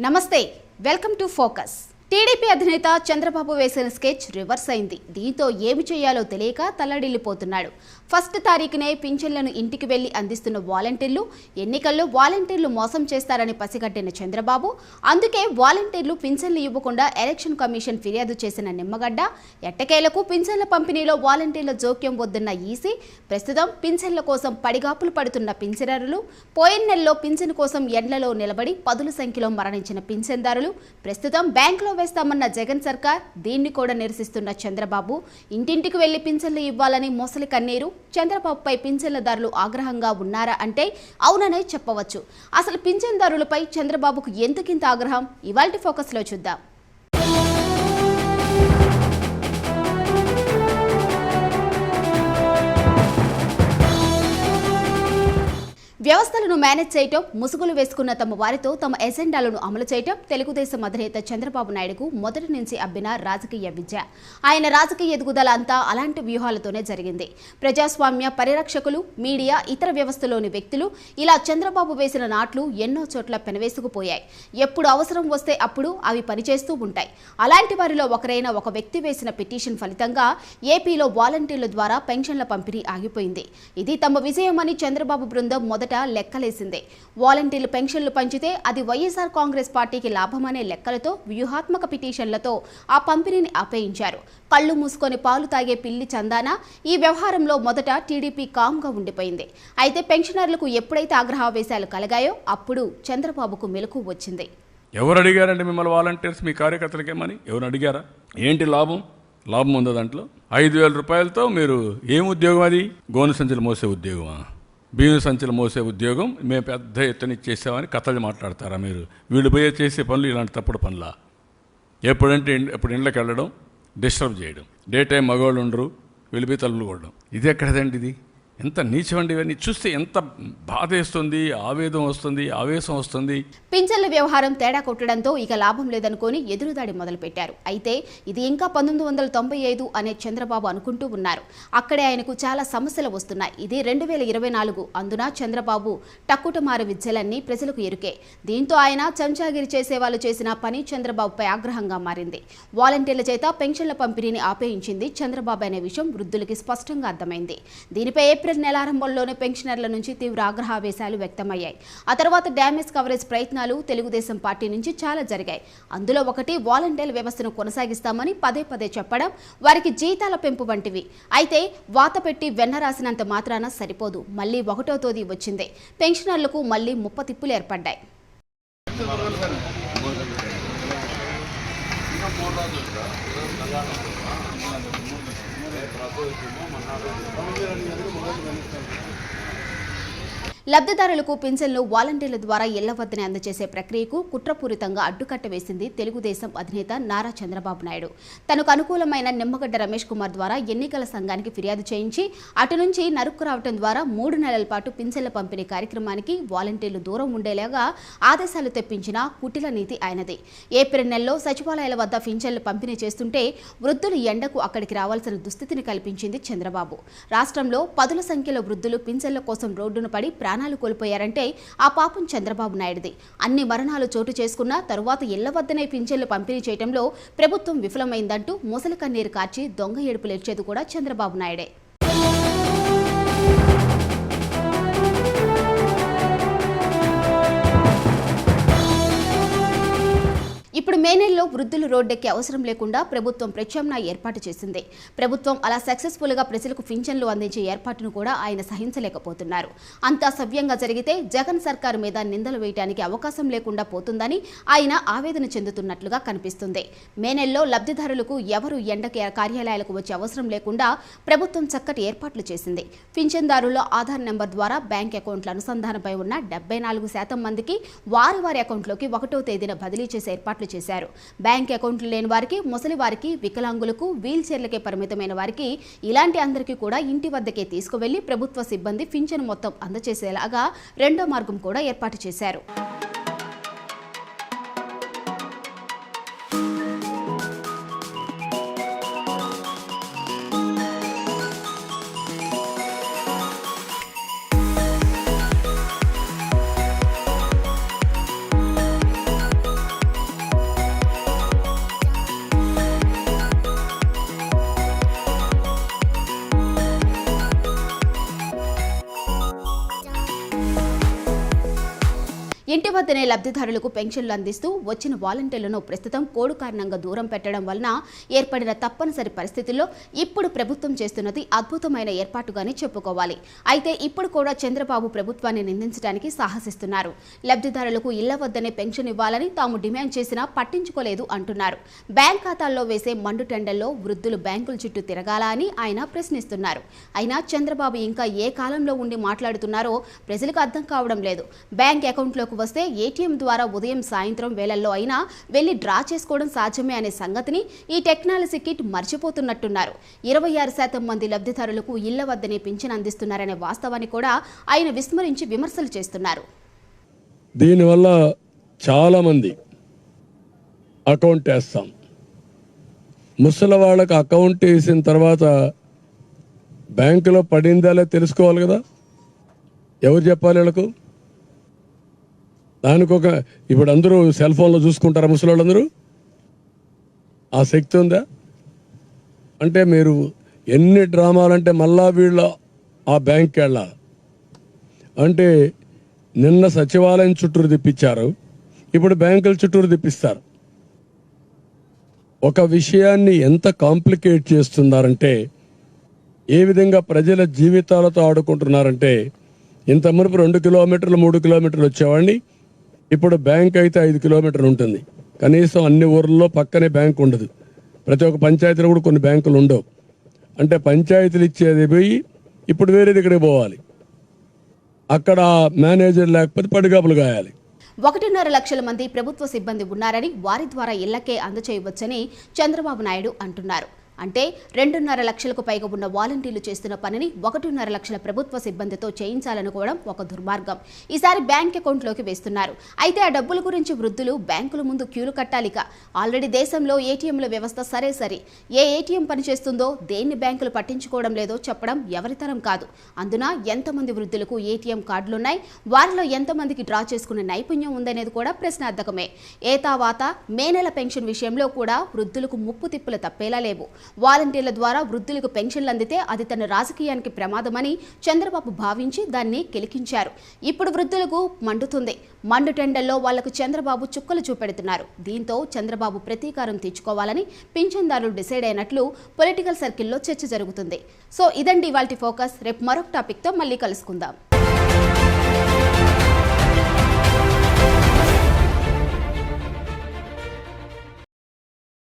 నమస్తే welcome to focus. TDP అధినేత చంద్రబాబు వేసిన స్కెచ్ రివర్స్ అయింది. దీంతో ఏమి చేయాలో తెలియక తల్లడిల్లిపోతున్నాడు. ఫస్ట్ తారీఖునే పింఛన్లను ఇంటికి వెళ్ళి అందిస్తున్న వాలంటీర్లు ఎన్నికల్లో వాలంటీర్లు మోసం చేస్తారని పసిగట్టిన చంద్రబాబు. అందుకే వాలంటీర్లు పింఛన్లు ఇవ్వకుండా ఎలక్షన్ కమిషన్ ఫిర్యాదు చేసిన నిమ్మగడ్డ ఎట్టకేలకు పింఛన్ల పంపిణీలో వాలంటీర్ల జోక్యం వద్దన్న ఈసీ ప్రస్తుతం పింఛన్ల కోసం పడిగాపులు పడుతున్న పింఛనరులు పోయిన నెలలో పింఛన్ కోసం ఎండ్లలో నిలబడి పదుల సంఖ్యలో మరణించిన పింఛన్దారులు ప్రస్తుతం బ్యాంకులో వేస్తామన్న జగన్ సర్కార్ దీన్ని కూడా నిరసిస్తున్న చంద్రబాబు. ఇంటింటికి వెళ్ళి పింఛన్లు ఇవ్వాలని మొసలి కన్నీరు చంద్రబాబుపై పింఛన్లదారులు ఆగ్రహంగా ఉన్నారా అంటే అవుననే చెప్పవచ్చు. అసలు పింఛన్దారులపై చంద్రబాబుకు ఎందుకింత ఆగ్రహం? ఇవాల్టి ఫోకస్లో చూద్దాం. వ్యవస్థలను మేనేజ్ చేయటం ముసుగులు వేసుకున్న తమ వారితో తమ ఎజెండాలను అమలు చేయటం తెలుగుదేశం అధినేత చంద్రబాబు నాయుడుకు మొదటి నుంచి అబ్బిన రాజకీయ విద్య. ఆయన రాజకీయ ఎదుగుదల అంతా అలాంటి వ్యూహాలతోనే జరిగింది. ప్రజాస్వామ్య పరిరక్షకులు మీడియా ఇతర వ్యవస్థలోని వ్యక్తులు ఇలా చంద్రబాబు వేసిన నాట్లు ఎన్నో చోట్ల పెనవేసుకుపోయాయి. ఎప్పుడు అవసరం వస్తే అప్పుడు అవి పనిచేస్తూ ఉంటాయి. అలాంటి వారిలో ఒకరైన ఒక వ్యక్తి వేసిన పిటిషన్ ఫలితంగా ఏపీలో వాలంటీర్ల ద్వారా పెన్షన్ల పంపిణీ ఆగిపోయింది. ఇది తమ విజయమని చంద్రబాబు బృందం మొదట లెక్కలేసిందే. వాలంటీర్లు పెన్షన్లు పంచితే అది వైఎస్ఆర్ కాంగ్రెస్ పార్టీకి లాభమనే లెక్కలతో వ్యూహాత్మక పిటిషన్లతో ఆ పంపిణీని ఆపేయించారు కళ్ళు మూసుకొని పాలు తాగే పిల్లి చందాన ఈ వ్యవహారంలో మొదట టీడీపీ కామ్గా ఉండిపోయింది. అయితే పెన్షనర్లకు ఎప్పుడైతే ఆగ్రహావేశాలు కలిగాయో అప్పుడు చంద్రబాబుకు మెలకు వచ్చింది. ఎవరు అడిగారండి మిమ్మల్ని వాలంటీర్స్? మీ కార్యకర్తలకేమని ఎవరు అడిగారా? ఏంటి లాభం? లాభం ఉందా దాంట్లో? ఐదు వేల రూపాయలతో మీరు ఏం ఉద్యోగం అది? గోను సంచులు మోసే ఉద్యోగమా? బియ్యం సంచులు మోసే ఉద్యోగం మేము పెద్ద ఎత్తున చేసామని కథలు మాట్లాడతారా మీరు? వీళ్ళు పోయే చేసే పనులు ఇలాంటి తప్పుడు పనులా? ఎప్పుడంటే ఎప్పుడు ఇండ్లకి వెళ్ళడం డిస్టర్బ్ చేయడం. డే టైం మగవాళ్ళు ఉండరు వెళ్ళిపోయి తలుపులు కొట్టడం. ఇది ఎక్కడదండి ఇది? ఎంత నీచమండి ఇవన్నీ. చూస్తే ఎంత బాధేస్తుంది ఆవేదం వస్తుంది ఆవేశం వస్తుంది. పింఛన్ల వ్యవహారం తేడా కొట్టడంతో ఇక లాభం లేదనుకొని ఎదురుదాడి మొదలుపెట్టారు. అయితే ఇది ఇంకా పంతొమ్మిది వందల తొంభై ఐదు అనే చంద్రబాబు అనుకుంటూ ఉన్నారు. అక్కడే ఆయనకు చాలా సమస్యలు వస్తున్నాయి. ఇది రెండు వేల ఇరవై నాలుగు. అందున చంద్రబాబు టక్కుటమారు విద్యలన్నీ ప్రజలకు ఎరుకే. దీంతో ఆయన చంచాగిరి చేసే వాళ్ళు చేసిన పని చంద్రబాబుపై ఆగ్రహంగా మారింది. వాలంటీర్ల చేత పెన్షన్ల పంపిణీని ఆపేయించింది చంద్రబాబు అనే విషయం వృద్ధులకి స్పష్టంగా అర్థమైంది. దీనిపై ఏప్రిల్ నెలారంభంలోనే పెన్షనర్ల నుంచి తీవ్ర ఆగ్రహావేశాలు వ్యక్తమయ్యాయి. ఆ తర్వాత డ్యామేజ్ కవరేజ్ ప్రయత్నాలు తెలుగుదేశం పార్టీ నుంచి చాలా జరిగాయి. అందులో ఒకటి వాలంటీర్ వ్యవస్థను కొనసాగిస్తామని పదే పదే చెప్పడం వారికి జీతాల పెంపు వంటివి. అయితే వాత పెట్టి వెన్న రాసినంత మాత్రాన సరిపోదు. మళ్ళీ ఒకటో తోది వచ్చింది. పెన్షనర్లకు మళ్ళీ ముప్పతిప్పులు ఏర్పడ్డాయి. కోరుతున్నాం అన్నారు లబ్ధిదారులకు పింఛన్లు వాలంటీర్ల ద్వారా ఇళ్ళవద్దనే అందజేసే ప్రక్రియకు కుట్రపూరితంగా అడ్డుకట్ట వేసింది తెలుగుదేశం అధినేత నారా చంద్రబాబు నాయుడు. తనకు అనుకూలమైన నిమ్మగడ్డ రమేష్ కుమార్ ద్వారా ఎన్నికల సంఘానికి ఫిర్యాదు చేయించి అటు నుంచి నరుక్కు రావడం ద్వారా మూడు నెలల పాటు పింఛన్ల పంపిణీ కార్యక్రమానికి వాలంటీర్లు దూరం ఉండేలాగా ఆదేశాలు తెప్పించిన కుటిల నీతి ఆయనది. ఏప్రిల్ నెలలో సచివాలయాల వద్ద పింఛన్లు పంపిణీ చేస్తుంటే వృద్ధులు ఎండకు అక్కడికి రావాల్సిన దుస్థితిని కల్పించింది చంద్రబాబు. రాష్ట్రంలో పదుల సంఖ్యలో వృద్ధులు పింఛన్ల కోసం రోడ్డున పడి ప్రాణాలు కోల్పోయారంటే ఆ పాపం చంద్రబాబు నాయుడుది. అన్ని మరణాలు చోటు చేసుకున్న తరువాత ఇళ్ళ వద్దనే పింఛన్లు పంపిణీ చేయడంలో ప్రభుత్వం విఫలమైందంటూ ముసలి కన్నీరు కార్చి దొంగ ఏడుపులేడ్చేది కూడా చంద్రబాబు నాయుడే. మే నెలలో వృద్ధులు రోడ్డెక్కే అవసరం లేకుండా ప్రభుత్వం ప్రత్యామ్నాయ ఏర్పాటు చేసింది. ప్రభుత్వం అలా సక్సెస్ఫుల్గా ప్రజలకు పింఛన్లు అందించే ఏర్పాటును కూడా ఆయన సహించలేకపోతున్నారు. అంతా సవ్యంగా జరిగితే జగన్ సర్కారు మీద నిందలు వేయడానికి అవకాశం లేకుండా పోతుందని ఆయన ఆవేదన చెందుతున్నట్లుగా కనిపిస్తుంది. మే నెలలో లబ్ధిదారులకు ఎవరు ఎండ కార్యాలయాలకు వచ్చే అవసరం లేకుండా ప్రభుత్వం చక్కటి ఏర్పాట్లు చేసింది. పింఛన్దారుల్లో ఆధార్ నెంబర్ ద్వారా బ్యాంక్ అకౌంట్ల అనుసంధానంపై ఉన్న డెబ్బై నాలుగు శాతం మందికి వారి వారి అకౌంట్లోకి ఒకటో తేదీన బదిలీ చేసే ఏర్పాట్లు చేశారు. బ్యాంక్ అకౌంట్లు లేని వారికి ముసలి వారికి వికలాంగులకు వీల్ చైర్లకే పరిమితమైన వారికి ఇలాంటి అందరికీ కూడా ఇంటి వద్దకే తీసుకువెళ్ళి ప్రభుత్వ సిబ్బంది పింఛను మొత్తం అందజేసేలాగా రెండో మార్గం కూడా ఏర్పాటు చేశారు. ఇంటి వద్దనే లబ్ధిదారులకు పెన్షన్లు అందిస్తూ వచ్చిన వాలంటీర్లను ప్రస్తుతం కోడు కారణంగా దూరం పెట్టడం వలన ఏర్పడిన తప్పనిసరి పరిస్థితుల్లో ఇప్పుడు ప్రభుత్వం చేస్తున్నది అద్భుతమైన ఏర్పాటుగానే చెప్పుకోవాలి. అయితే ఇప్పుడు కూడా చంద్రబాబు ప్రభుత్వాన్ని నిందించడానికి సాహసిస్తున్నారు. లబ్ధిదారులకు ఇళ్ళ వద్దనే పెన్షన్ ఇవ్వాలని తాము డిమాండ్ చేసినా పట్టించుకోలేదు అంటున్నారు. బ్యాంక్ ఖాతాల్లో వేసే మండు టెండల్లో వృద్ధులు బ్యాంకుల చుట్టూ తిరగాల అని ఆయన ప్రశ్నిస్తున్నారు. అయినా చంద్రబాబు ఇంకా ఏ కాలంలో ఉండి మాట్లాడుతున్నారో ప్రజలకు అర్థం కావడం లేదు. బ్యాంక్ అకౌంట్లోకి వస్తే ఏటీఎం ద్వారా ఉదయం సాయంత్రం వేళల్లో అయినా వెళ్ళి డ్రా చేసుకోవడం సాధ్యమే అనే సంగతిని ఈ టెక్నాలజీ కిట్ మర్చిపోతున్నట్టున్నారు. ఇరవై ఆరు శాతం మంది లబ్ధిదారులకు ఇళ్ళ వద్దనే పింఛన్ అందిస్తున్నారనే వాస్తవాన్ని కూడా ఆయన విస్మరించి విమర్శలు చేస్తున్నారు. దీనివల్ల చాలామంది అకౌంట్ వేస్తాం. ముసలి వాళ్ళకి అకౌంట్ వేసిన తర్వాత బ్యాంకులో పడిందా తెలుసుకోవాలి కదా? ఎవరు చెప్పాలి వీళ్ళకు? దానికి ఒక ఇప్పుడు అందరూ సెల్ ఫోన్లో చూసుకుంటారా ముసలి వాళ్ళందరూ ఆ శక్తి ఉందా? అంటే మీరు ఎన్ని డ్రామాలంటే మళ్ళా వీళ్ళ ఆ బ్యాంక్కి వెళ్ళాలి అంటే నిన్న సచివాలయం చుట్టూరు తిప్పించారు. ఇప్పుడు బ్యాంకుల చుట్టూరు తిప్పిస్తారు. ఒక విషయాన్ని ఎంత కాంప్లికేట్ చేస్తున్నారంటే ఏ విధంగా ప్రజల జీవితాలతో ఆడుకుంటున్నారంటే ఇంత మునుపు రెండు కిలోమీటర్లు మూడు కిలోమీటర్లు వచ్చేవాడిని ఇప్పుడు బ్యాంక్ అయితే ఐదు కిలోమీటర్లు ఉంటుంది. కనీసం అన్ని ఊర్లలో పక్కనే బ్యాంక్ ఉండదు. ప్రతి ఒక్క పంచాయతీలో కూడా కొన్ని బ్యాంకులు ఉండవు. అంటే పంచాయతీలు ఇచ్చేది పోయి ఇప్పుడు వేరే దగ్గరికి పోవాలి. అక్కడ మేనేజర్ లేకపోతే పడిగాపులు గాయాలి ఒకటిన్నర లక్షల మంది ప్రభుత్వ సిబ్బంది ఉన్నారని వారి ద్వారా ఇళ్ళకే అందచేయవచ్చని చంద్రబాబు నాయుడు అంటున్నారు. అంటే రెండున్నర లక్షలకు పైగా ఉన్న వాలంటీర్లు చేస్తున్న పనిని ఒకటిన్నర లక్షల ప్రభుత్వ సిబ్బందితో చేయించాలనుకోవడం ఒక దుర్మార్గం. ఈసారి బ్యాంక్ అకౌంట్లోకి వేస్తున్నారు. అయితే ఆ డబ్బుల గురించి వృద్ధులు బ్యాంకుల ముందు క్యూలు కట్టాలిక ఆల్రెడీ దేశంలో ఏటీఎంల వ్యవస్థ సరే సరే. ఏ ఏటీఎం పనిచేస్తుందో దేన్ని బ్యాంకులు పట్టించుకోవడం లేదో చెప్పడం ఎవరితరం కాదు. అందున ఎంతమంది వృద్ధులకు ఏటీఎం కార్డులున్నాయి? వారిలో ఎంతమందికి డ్రా చేసుకునే నైపుణ్యం ఉందనేది కూడా ప్రశ్నార్థకమే. ఏ తావాత మే నెల పెన్షన్ విషయంలో కూడా వృద్ధులకు ముప్పు తిప్పులు తప్పేలా లేవు. వాలంటీర్ల ద్వారా వృద్ధులకు పెన్షన్లు అందితే అది తన రాజకీయానికి ప్రమాదమని చంద్రబాబు భావించి దాన్ని కిలికించారు. ఇప్పుడు వృద్ధులకు మండుతుంది. మండు టెండల్లో వాళ్ళకు చంద్రబాబు చుక్కలు చూపెడుతున్నారు. దీంతో చంద్రబాబు ప్రతీకారం తీర్చుకోవాలని పింఛన్దారులు డిసైడ్ అయినట్లు పొలిటికల్ సర్కిల్లో చర్చ జరుగుతుంది. సో ఇదండి ఇవాల్టి ఫోకస్. రేపు మరొక టాపిక్తో మళ్ళీ కలుసుకుందాం.